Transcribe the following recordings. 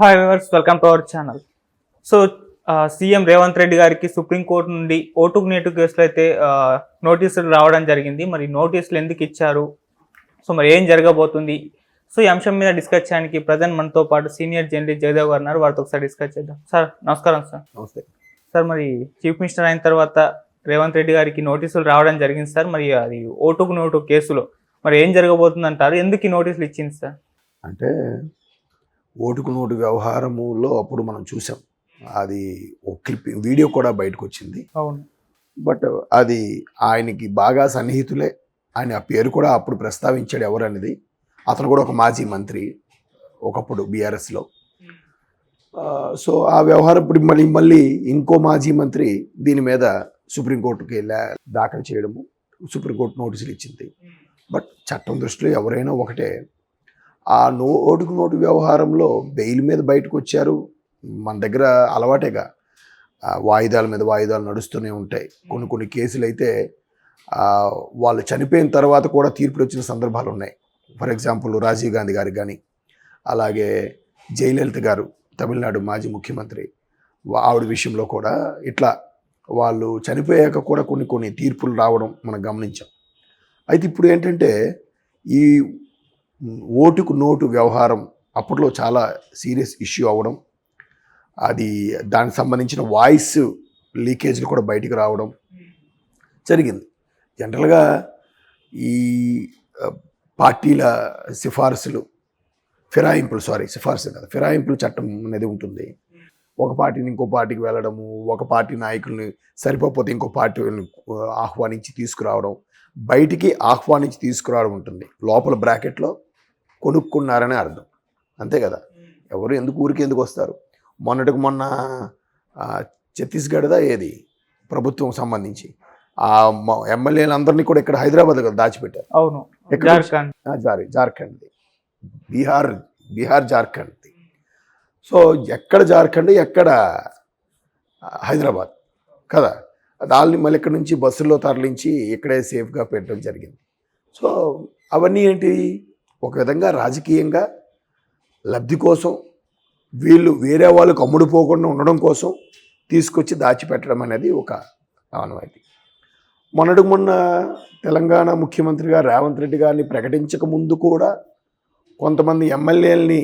Hi viewers welcome to our channel so CM Revanth Reddy గారికి supreme court నుండి ఓటుకు నేటు కేసులో అయితే నోటీసులు రావడం జరిగింది. మరి నోటీసులు ఎందుకు ఇచ్చారు? సో మరి ఏం జరగబోతుంది? సో ఈ అంశం మీద డిస్కస్ చేయడానికి ప్రజెంట్ మనతో పాటు సీనియర్ జర్నలిస్ట్ జయదేవ్ గారు ఉన్నారు. వారితో ఒకసారి డిస్కస్ చేద్దాం. సార్ నమస్కారం సార్. నమస్తే. సార్ మరి చీఫ్ మినిస్టర్ అయిన తర్వాత రేవంత్ రెడ్డి గారికి నోటీసులు రావడం జరిగింది సార్. మరి అది ఓటుకు నోటు కేసులో మరి ఏం జరగబోతుంది అంటారు ఎందుకు ఈ నోటీసులు ఇచ్చింది సార్? అంటే ఓటుకు నోటు వ్యవహారములో అప్పుడు మనం చూసాం. అది ఒక క్లిప్ వీడియో కూడా బయటకు వచ్చింది అవును. బట్ అది ఆయనకి బాగా సన్నిహితులే. ఆయన ఆ పేరు కూడా అప్పుడు ప్రస్తావించాడు ఎవరనేది. అతను కూడా ఒక మాజీ మంత్రి ఒకప్పుడు బీఆర్ఎస్లో. సో ఆ వ్యవహారం ఇప్పుడు మళ్ళీ మళ్ళీ ఇంకో మాజీ మంత్రి దీని మీద సుప్రీంకోర్టుకి దాఖలు చేయడము సుప్రీంకోర్టు నోటీసులు ఇచ్చింది. బట్ చట్టం దృష్టిలో ఎవరైనా ఒకటే ఆ నోటుకు నోటు వ్యవహారంలో బెయిల్ మీద బయటకు వచ్చారు. మన దగ్గర అలవాటేగా. వాయిదాల మీద వాయిదాలు నడుస్తూనే ఉంటాయి. కొన్ని కొన్ని కేసులు అయితే వాళ్ళు చనిపోయిన తర్వాత కూడా తీర్పులు వచ్చిన సందర్భాలు ఉన్నాయి. ఫర్ ఎగ్జాంపుల్ రాజీవ్ గాంధీ గారికి కానీ అలాగే జయలలిత గారు తమిళనాడు మాజీ ముఖ్యమంత్రి. ఆవిడ విషయంలో కూడా ఇట్లా వాళ్ళు చనిపోయాక కూడా కొన్ని కొన్ని తీర్పులు రావడం మనం గమనించాం. అయితే ఇప్పుడు ఏంటంటే ఈ ఓటుకు నోటు వ్యవహారం అప్పట్లో చాలా సీరియస్ ఇష్యూ అవ్వడం అది దానికి సంబంధించిన వాయిస్ లీకేజ్లు కూడా బయటికి రావడం జరిగింది. జనరల్గా ఈ పార్టీల సిఫార్సులు ఫిరాయింపులు సారీ సిఫార్సు కదా ఫిరాయింపులు చట్టం అనేది ఉంటుంది. ఒక పార్టీని ఇంకో పార్టీకి వెళ్ళడము ఒక పార్టీ నాయకుల్ని సరిపోతే ఇంకో పార్టీని ఆహ్వానించి తీసుకురావడం బయటికి ఆహ్వానించి తీసుకురావడం ఉంటుంది. లోపల బ్రాకెట్లో కొనుక్కున్నారని అర్థం. అంతే కదా? ఎవరు ఎందుకు ఊరికి ఎందుకు వస్తారు? మొన్నటికి మొన్న ఛత్తీస్గఢ్దా ఏది? ప్రభుత్వం సంబంధించి. ఆ ఎమ్మెల్యేలందరినీ కూడా ఇక్కడ హైదరాబాద్ దాచిపెట్టారు. అవును. సారీ జార్ఖండ్ది. బీహార్ బీహార్ జార్ఖండ్ది. సో ఎక్కడ జార్ఖండ్ ఎక్కడ? హైదరాబాద్. కదా? దాన్ని మళ్ళీ ఇక్కడ నుంచి బస్సుల్లో తరలించి ఇక్కడే సేఫ్గా పెట్టడం జరిగింది. సో అవన్నీ ఏంటి? ఒక విధంగా రాజకీయంగా లబ్ధి కోసం వీళ్ళు వేరే వాళ్ళకు అమ్ముడుపోకుండా ఉండడం కోసం తీసుకొచ్చి దాచిపెట్టడం అనేది ఒక ఆనవాయితీ. మొన్నటికి మొన్న తెలంగాణ ముఖ్యమంత్రిగా రేవంత్ రెడ్డి గారిని ప్రకటించక ముందు కూడా కొంతమంది ఎమ్మెల్యేలని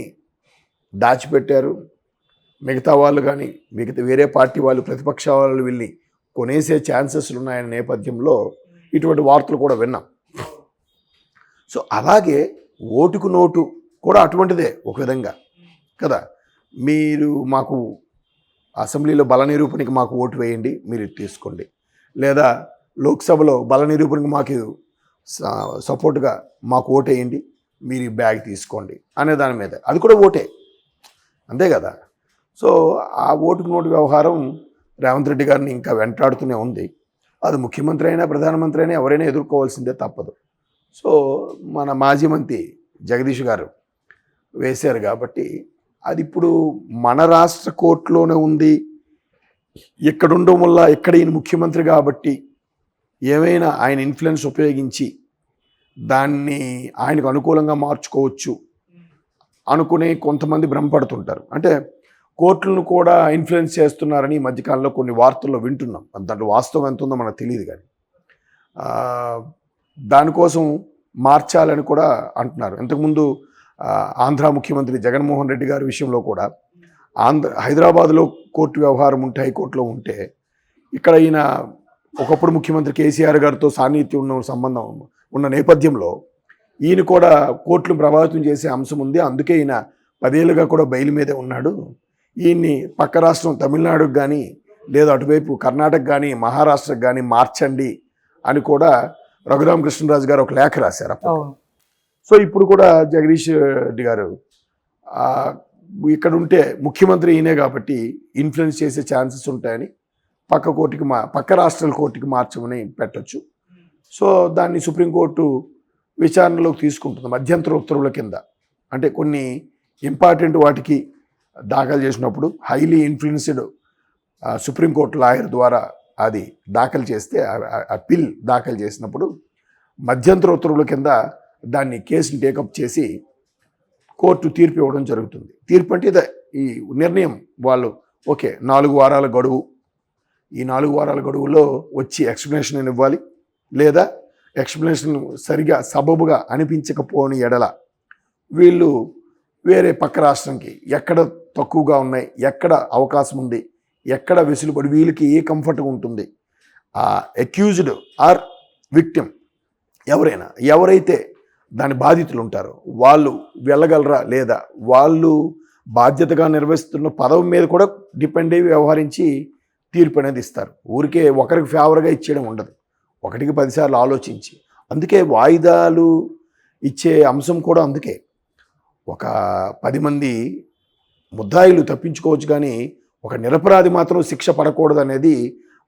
దాచిపెట్టారు. మిగతా వాళ్ళు కానీ మిగతా వేరే పార్టీ వాళ్ళు ప్రతిపక్ష వాళ్ళు వెళ్ళి కొనేసే ఛాన్సెస్లు ఉన్నాయనే నేపథ్యంలో ఇటువంటి వార్తలు కూడా విన్నాం. సో అలాగే ఓటుకు నోటు కూడా అటువంటిదే ఒక విధంగా. కదా? మీరు మాకు అసెంబ్లీలో బల నిరూపణకి మాకు ఓటు వేయండి మీరు తీసుకోండి. లేదా లోక్సభలో బల నిరూపణకి మాకు స- సపోర్ట్గా మాకు ఓటు వేయండి మీరు ఈ బ్యాగ్ తీసుకోండి అనే దాని మీద. అది కూడా ఓటే. అంతే కదా? సో ఆ ఓటుకు నోటు వ్యవహారం రేవంత్ రెడ్డి గారిని ఇంకా వెంటాడుతూనే ఉంది. అది ముఖ్యమంత్రి అయినా ప్రధానమంత్రి అయినా ఎవరైనా ఎదుర్కోవాల్సిందే తప్పదు. సో మన మాజీ మంత్రి జగదీష్ గారు వేశారు కాబట్టి అది ఇప్పుడు మన రాష్ట్ర కోర్టులోనే ఉంది. ఇక్కడ ఉండడం వల్ల ఇక్కడ ఈయన ముఖ్యమంత్రి కాబట్టి ఏమైనా ఆయన ఇన్ఫ్లుయెన్స్ ఉపయోగించి దాన్ని ఆయనకు అనుకూలంగా మార్చుకోవచ్చు అనుకునే కొంతమంది భ్రమపడుతుంటారు. అంటే కోర్టులను కూడా ఇన్ఫ్లుయెన్స్ చేస్తున్నారని ఈ మధ్యకాలంలో కొన్ని వార్తల్లో వింటున్నాం. దాంట్లో వాస్తవం ఎంత ఉందో మనకు తెలియదు కానీ. దానికోసం మార్చాలని కూడా అంటున్నారు. ఇంతకుముందు ఆంధ్ర ముఖ్యమంత్రి జగన్మోహన్ రెడ్డి గారి విషయంలో కూడా ఆంధ్ర హైదరాబాద్లో కోర్టు వ్యవహారం ఉంటే హైకోర్టులో ఉంటే ఇక్కడ ఈయన ఒకప్పుడు ముఖ్యమంత్రి కేసీఆర్ గారితో సాన్నిహిత్యం ఉన్న సంబంధం ఉన్న నేపథ్యంలో ఈయన కూడా కోర్టును ప్రభావితం చేసే అంశం ఉంది. అందుకే ఈయన పదేళ్ళుగా కూడా బయలు మీదే ఉన్నాడు. ఈయన్ని పక్క రాష్ట్రం తమిళనాడుకు కానీ లేదా అటువైపు కర్ణాటక కానీ మహారాష్ట్రకు కానీ మార్చండి అని కూడా రఘురామ కృష్ణరాజు గారు ఒక లేఖ రాశారు అప్పుడు. సో ఇప్పుడు కూడా జగదీష్ రెడ్డి గారు ఇక్కడ ఉంటే ముఖ్యమంత్రి ఈయనే కాబట్టి ఇన్ఫ్లుయెన్స్ చేసే ఛాన్సెస్ ఉంటాయని పక్క కోర్టుకి మా పక్క రాష్ట్రాల కోర్టుకి మార్చమని పెట్టొచ్చు. సో దాన్ని సుప్రీంకోర్టు విచారణలోకి తీసుకుంటుంది మధ్యంతర ఉత్తర్వుల కింద. అంటే కొన్ని ఇంపార్టెంట్ వాటికి దాఖలు చేసినప్పుడు హైలీ ఇన్ఫ్లుయెన్స్డ్ సుప్రీంకోర్టు లాయర్ ద్వారా అది దాఖలు చేస్తే ఆ పిల్ దాఖలు చేసినప్పుడు మధ్యంతర ఉత్తర్వుల కింద దాన్ని కేసుని టేకప్ చేసి కోర్టు తీర్పు ఇవ్వడం జరుగుతుంది. తీర్పు అంటే ఈ నిర్ణయం వాళ్ళు ఓకే నాలుగు వారాల గడువు. ఈ నాలుగు వారాల గడువులో వచ్చి ఎక్స్ప్లెనేషన్ ఇవ్వాలి లేదా ఎక్స్ప్లెనేషన్ సరిగా సబబుగా అనిపించకపోని ఎడల వీళ్ళు వేరే పక్క రాష్ట్రంకి ఎక్కడ తక్కువగా ఉన్నాయి ఎక్కడ అవకాశం ఉంది ఎక్కడ వెసులుబడి వీళ్ళకి ఏ కంఫర్ట్ ఉంటుంది? ఆ అక్యూజ్డ్ ఆర్ విక్టిమ్ ఎవరైనా ఎవరైతే దాని బాధితులు ఉంటారో వాళ్ళు వెళ్ళగలరా లేదా? వాళ్ళు బాధ్యతగా నిర్వహిస్తున్న పదవి మీద కూడా డిపెండ్ అయ్యి వ్యవహరించి తీర్పు అనేది ఇస్తారు. ఊరికే ఒకరికి ఫేవర్గా ఇచ్చేయడం ఉండదు. ఒకటికి పదిసార్లు ఆలోచించి. అందుకే వాయిదాలు ఇచ్చే అంశం కూడా అందుకే. ఒక పది మంది ముద్దాయిలు తప్పించుకోవచ్చు కానీ ఒక నిరపరాధి మాత్రం శిక్ష పడకూడదు అనేది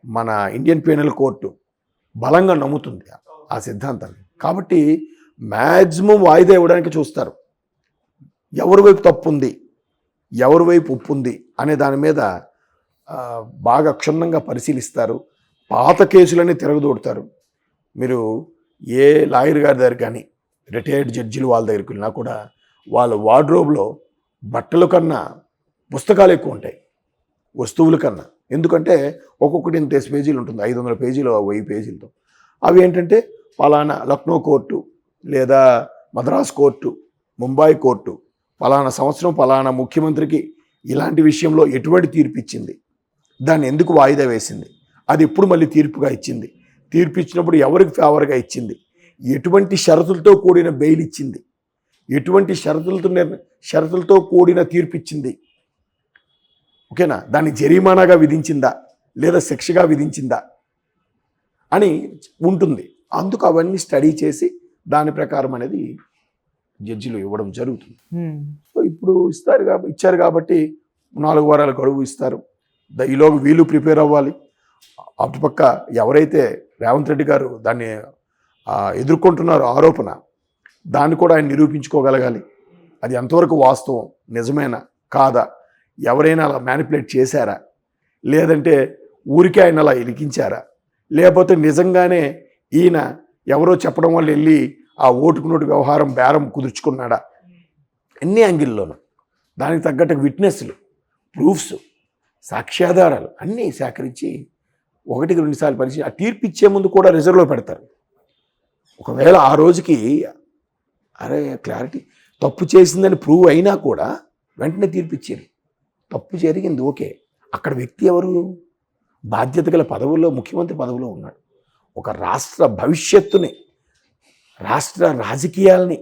మన ఇండియన్ పీనల్ కోర్టు బలంగా నమ్ముతుంది ఆ సిద్ధాంతాన్ని. కాబట్టి మ్యాక్సిమం వాయిదా ఇవ్వడానికి చూస్తారు. ఎవరి వైపు తప్పు ఉంది ఎవరి వైపు ఉప్పు ఉంది అనే దాని మీద బాగా క్షుణ్ణంగా పరిశీలిస్తారు. పాత కేసులన్నీ తిరగదోడతారు. మీరు ఏ లాయర్ గారి దగ్గర కానీ రిటైర్డ్ జడ్జిలు వాళ్ళ దగ్గరికి వెళ్ళినా కూడా వాళ్ళ వార్డ్రోబ్లో బట్టల కన్నా పుస్తకాలు ఎక్కువ ఉంటాయి. వస్తువుల కన్నా. ఎందుకంటే ఒక్కొక్కటి ఇంత పేజీలు ఉంటుంది. ఐదు వందల పేజీలు వెయ్యి పేజీలతో. అవి ఏంటంటే పలానా లక్నో కోర్టు లేదా మద్రాస్ కోర్టు ముంబై కోర్టు పలానా సంవత్సరం పలానా ముఖ్యమంత్రికి ఇలాంటి విషయంలో ఎటువంటి తీర్పు ఇచ్చింది? దాన్ని ఎందుకు వాయిదా వేసింది? అది ఎప్పుడు మళ్ళీ తీర్పుగా ఇచ్చింది? తీర్పు ఇచ్చినప్పుడు ఎవరికి ఫేవర్గా ఇచ్చింది? ఎటువంటి షరతులతో కూడిన బెయిల్ ఇచ్చింది? ఎటువంటి షరతులతో షరతులతో కూడిన తీర్పు ఇచ్చింది? ఓకేనా? దాన్ని జరిమానాగా విధించిందా? లేదా శిక్షగా విధించిందా? అని ఉంటుంది. అందుకు అవన్నీ స్టడీ చేసి దాని ప్రకారం అనేది జడ్జిలు ఇవ్వడం జరుగుతుంది. సో ఇప్పుడు ఇస్తారు కాబట్టి ఇచ్చారు కాబట్టి నాలుగు వారాల గడువు ఇస్తారు. ఈలోగా వీళ్ళు ప్రిపేర్ అవ్వాలి. అటుపక్క ఎవరైతే రేవంత్ రెడ్డి గారు దాన్ని ఎదుర్కొంటున్నారో ఆరోపణ దాన్ని కూడా ఆయన నిరూపించుకోగలగాలి. అది ఎంతవరకు వాస్తవం? నిజమేనా? కాదా? ఎవరైనా అలా మ్యానిపులేట్ చేశారా? లేదంటే ఊరికే ఆయన అలా ఇలికించారా లేకపోతే నిజంగానే ఈయన ఎవరో చెప్పడం వల్ల వెళ్ళి ఆ ఓటుకు నోటు వ్యవహారం బేరం కుదుర్చుకున్నాడా? అన్ని యాంగిల్లోనూ. దానికి తగ్గట్టు విట్నెస్లు ప్రూఫ్స్ సాక్ష్యాధారాలు అన్నీ సేకరించి ఒకటికి రెండుసార్లు పరిచయం ఆ తీర్పు ఇచ్చే ముందు కూడా రిజర్వ్లో పెడతారు. ఒకవేళ ఆ రోజుకి అరే క్లారిటీ తప్పు చేసిందని ప్రూవ్ అయినా కూడా వెంటనే తీర్పు తప్పు జరిగింది ఓకే. అక్కడ వ్యక్తి ఎవరు? బాధ్యత గల పదవుల్లో ముఖ్యమంత్రి పదవిలో ఉన్నాడు. ఒక రాష్ట్ర భవిష్యత్తుని రాష్ట్ర రాజకీయాల్ని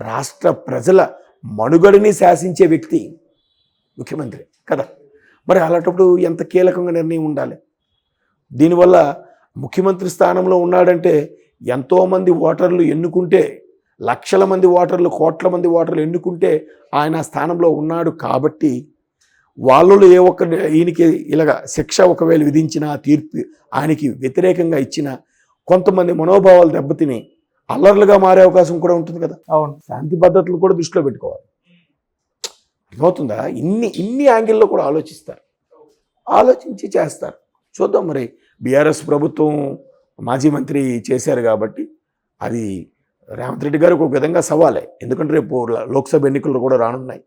రాష్ట్ర ప్రజల మనుగడని శాసించే వ్యక్తి ముఖ్యమంత్రి కదా? మరి అలాంటప్పుడు ఎంత కీలకంగా నిర్ణయం ఉండాలి? దీనివల్ల ముఖ్యమంత్రి స్థానంలో ఉన్నాడంటే ఎంతోమంది ఓటర్లు ఎన్నుకుంటే లక్షల మంది ఓటర్లు కోట్ల మంది ఓటర్లు ఎన్నుకుంటే ఆయన స్థానంలో ఉన్నాడు కాబట్టి వాళ్ళలో ఏ ఒక్క ఈయనకి ఇలాగ శిక్ష ఒకవేళ విధించిన తీర్పు ఆయనకి వ్యతిరేకంగా ఇచ్చిన కొంతమంది మనోభావాలు దెబ్బతిని అల్లర్లుగా మారే అవకాశం కూడా ఉంటుంది కదా. అవును. శాంతి భద్రతలు కూడా దృష్టిలో పెట్టుకోవాలి. అర్థమవుతుందా ఇన్ని ఇన్ని యాంగిల్లో కూడా ఆలోచిస్తారు. ఆలోచించి చేస్తారు. చూద్దాం మరి. బీఆర్ఎస్ ప్రభుత్వం మాజీ మంత్రి చేశారు కాబట్టి అది రేవంత్ రెడ్డి గారికి ఒక విధంగా సవాలే. ఎందుకంటే రేపు లోక్సభ ఎన్నికలు కూడా రానున్నాయి.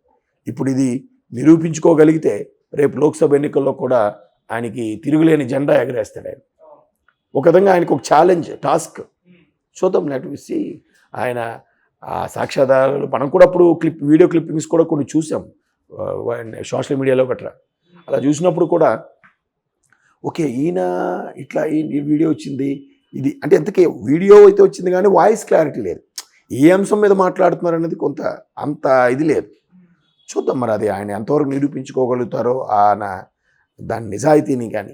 ఇప్పుడు ఇది నిరూపించుకోగలిగితే రేపు లోక్సభ ఎన్నికల్లో కూడా ఆయనకి తిరుగులేని జెండా ఎగరేస్తాడు ఆయన. ఒక విధంగా ఆయనకు ఒక ఛాలెంజ్ టాస్క్ చూద్దాం లెట్ ఆయన ఆ సాక్ష్యాధారాలు మనం కూడా అప్పుడు క్లిప్ వీడియో క్లిప్పింగ్స్ కూడా కొన్ని చూసాం. సోషల్ మీడియాలో గట్రా. అలా చూసినప్పుడు కూడా ఓకే ఈయన ఇట్లా ఈ వీడియో వచ్చింది ఇది అంటే ఎంతకీ వీడియో అయితే వచ్చింది కానీ వాయిస్ క్లారిటీ లేదు. ఏ అంశం మీద మాట్లాడుతున్నారు అనేది కొంత అంత ఇది లేదు. చూద్దాం మరి అది ఆయన ఎంతవరకు నిరూపించుకోగలుగుతారో ఆయన దాని నిజాయితీని కానీ.